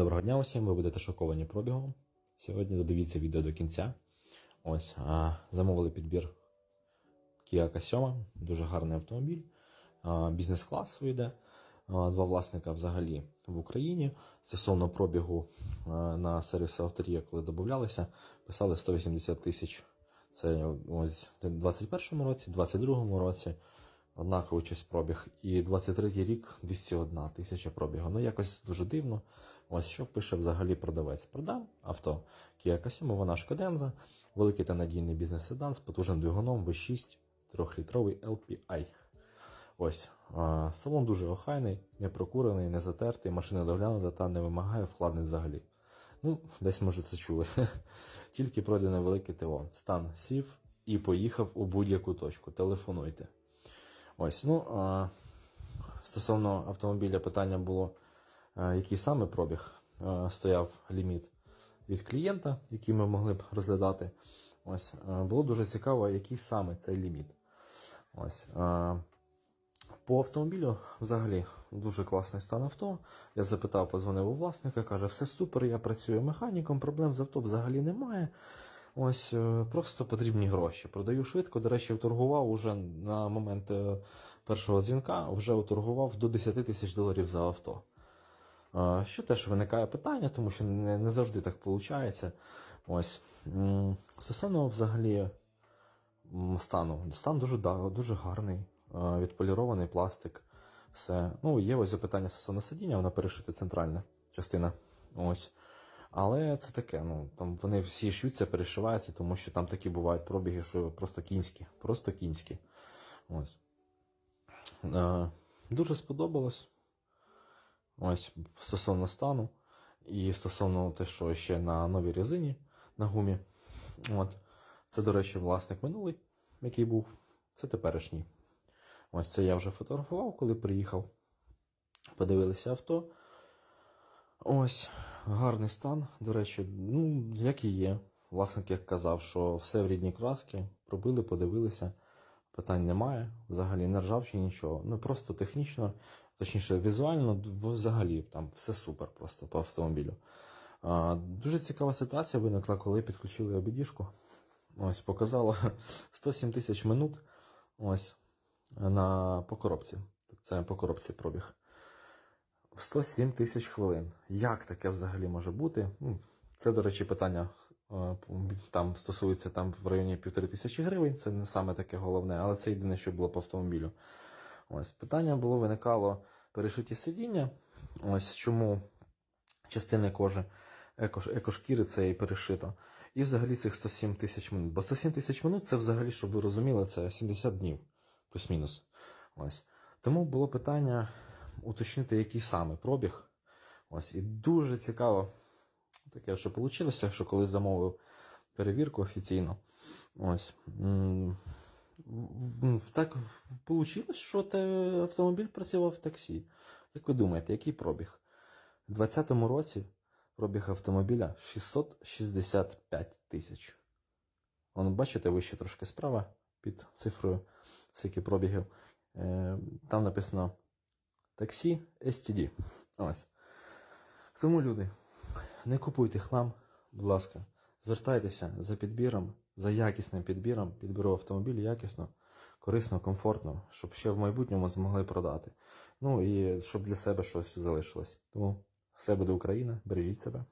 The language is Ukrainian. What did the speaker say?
Доброго дня усім, ви будете шоковані пробігом. Сьогодні додивіться відео до кінця. Ось, а, замовили підбір Kia K7, дуже гарний автомобіль. Бізнес-клас вийде. А, два власника взагалі в Україні. Стосовно пробігу а, на сервіс авторія, коли додавалися, писали 180 тисяч. Це ось в 21-му році, 22-му році. Однаковий участь пробіг. І 23-й рік 201 тисяча пробігу. Ну, якось дуже дивно. Ось що пише взагалі продавець. Продам авто Kia K7, вона шкоденза, великий та надійний бізнес-седан з потужним двигуном V6 3-літровий LPI. Ось. Салон дуже охайний, не прокурений, не затертий, машина доглянута та не вимагає вкладень взагалі. Ну, десь може це чули. Тільки пройдене велике ТО. Стан сів і поїхав у будь-яку точку. Телефонуйте. Ось, ну а, стосовно автомобіля, питання було, а, який саме пробіг а, стояв ліміт від клієнта, який ми могли б розглядати. Ось, а, було дуже цікаво, який саме цей ліміт. Ось, а, по автомобілю взагалі дуже класний стан авто. Я запитав, позвонив у власника, каже, все супер, я працюю механіком, проблем з авто взагалі немає. Ось е, просто потрібні гроші. Продаю швидко. До речі, торгував уже на момент е, першого дзвінка, вже уторгував до 10 тисяч доларів за авто. Е, Що теж виникає питання, тому що не, не завжди так виходить. Ось. Стосовно взагалі стану. Стан дуже, дуже гарний, відполірований пластик. Все. Ну, є ось запитання стосовно сидіння, вона перешита центральна частина. Ось. Але це таке, ну там вони всі шються, перешиваються, тому що там такі бувають пробіги, що просто кінські. Просто кінські. Ось. Е, дуже сподобалось. Ось стосовно стану. І стосовно те, що ще на новій резині на гумі. От. Це, до речі, власник минулий, який був. Це теперішній. Ось це я вже фотографував, коли приїхав. Подивилися авто. Ось, гарний стан. До речі, ну, як і є. Власник як казав, що все в рідній краски, пробили, подивилися. Питань немає, взагалі не ржавчі нічого. Ну просто технічно, точніше, візуально, взагалі там все супер просто по автомобілю. А, дуже цікава ситуація виникла, коли підключили обідішку. Ось, показало 107 тисяч минут. Ось на по коробці. Це по коробці пробіг. 107 тисяч хвилин. Як таке взагалі може бути? Це, до речі, питання е, там стосується там в районі півтори тисячі гривень. Це не саме таке головне, але це єдине, що було по автомобілю. Ось питання було виникало перешиті сидіння. Ось чому частини кожи еко, екошкіри це і перешито. І взагалі цих 107 тисяч минут. Бо 107 тисяч минут це взагалі, щоб ви розуміли, це 70 днів, плюс-мінус. Ось. Тому було питання уточнити, який саме пробіг. Ось. І дуже цікаво таке, що вийшло, що коли замовив перевірку офіційно. Ось. Так вийшло, що автомобіль працював в таксі. Як ви думаєте, який пробіг? У 2020 році пробіг автомобіля 665 тисяч. Вон, бачите, вище трошки справа під цифрою, скільки пробігів. Е, Там написано таксі STD. Ось. Тому, люди, не купуйте хлам, будь ласка, звертайтеся за підбіром, за якісним підбіром, підберу автомобіль якісно, корисно, комфортно, щоб ще в майбутньому змогли продати. Ну і щоб для себе щось залишилось. Тому все буде Україна, бережіть себе.